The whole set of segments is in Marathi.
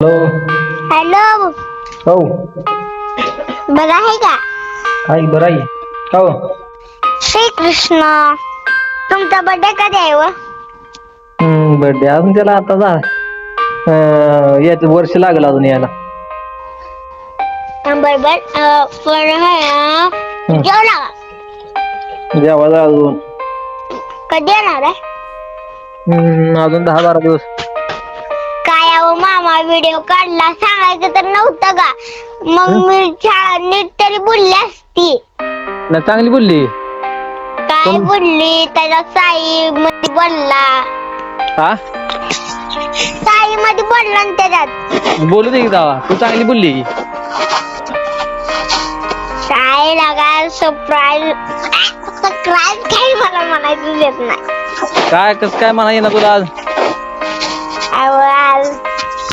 हॅलो. हॅलो. हो. बरं आहे का? काय बरं आहे. का हो? श्रीकृष्ण तुमचा बर्थडे कधी आहे व? बर्थडे अजून त्याला आता जा अं, याच वर्ष लागलं अजून यायला. बरोबर पण हं. जेवला जेवायला अजून. कधी येणार आहे? हम्म, अजून दहा बारा दिवस. मामा व्हिडिओ काढला सांगायचं तर नव्हतं का? मग? मी शाळा नीट तरी बोलली असती. नाही चांगली बोलली. काय? बोलली? त्याचा साई मध्ये बोलला. हा? साई मध्ये बोलला ना त्याच्यात बोलू दे की जावा. तू चांगली बोलली. की काय लागा सरप्राईज सरप्राईज काही मला म्हणायचं येत नाही. काय कस काय म्हणा येणार तुला आज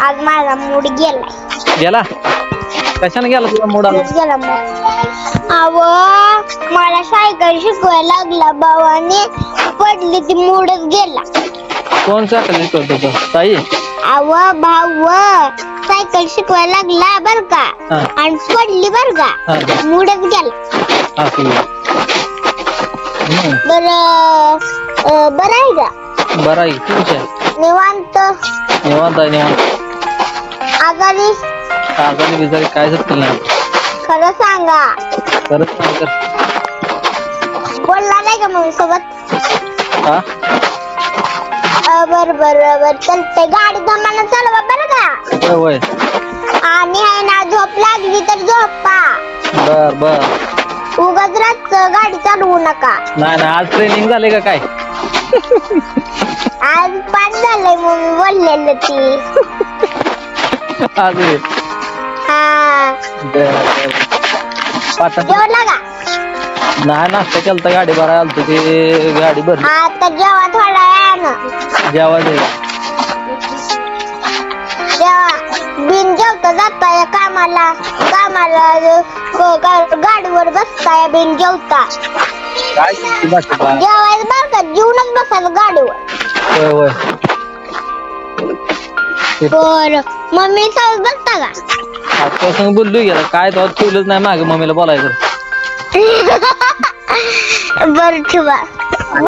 आज माझा मूड गेलाय. गेला? कशाने गेला तुला मोड आला गेला मूड. अव मला सायकल शिकवायला लागला भावाने. पडली ती मूडच गेला. कोण चाकली करतो तो ताई? अव भाऊ सायकल शिकवायला लागला बर का? हा. आणि पडली बर का? हा. मूडच गेला. हा ठीक आहे. हम्म, बर बर आहे का? बरं आहे तू कशी आहे? निवांत. निवांत आहे निवांत. आजारी आजारी बिजारी काय नाही. खरं सांगा. खरंच सांग तर. बोलला नाही का मम्मी सोबत? हा? अ, बर बर बर. चलते गाडी दमानं चालवा बरं का? होय होय आणि आहे ना झोप लागली तर झोपा. बर बर. उगाच रातच गाडी चालवू नका. नाही नाही आज ट्रेनिंग झाले का काय? आज पाच झालंय मम्मी बोललेलं ती. बर. पाटा जेवला का? नाही नाश्ता केलता गाडी भरायला आलतो ते गाडी भरली. आता जेवा थोडा वेळानं. जेवा बिन जेवता जाताय कामाला. कामाला ग- ग- गाडीवर बसताय बिन जेवता. काय? बाकी? जेवायचं बरं का? जीवनच बसायचं गाडीवर. होय होय. ते बर. मम्मी सोबत बसता का आजपासून बोललो गेला काय तर ठेवलंच नाही मागे मम्मीला बोलायचं. बर ठेवा.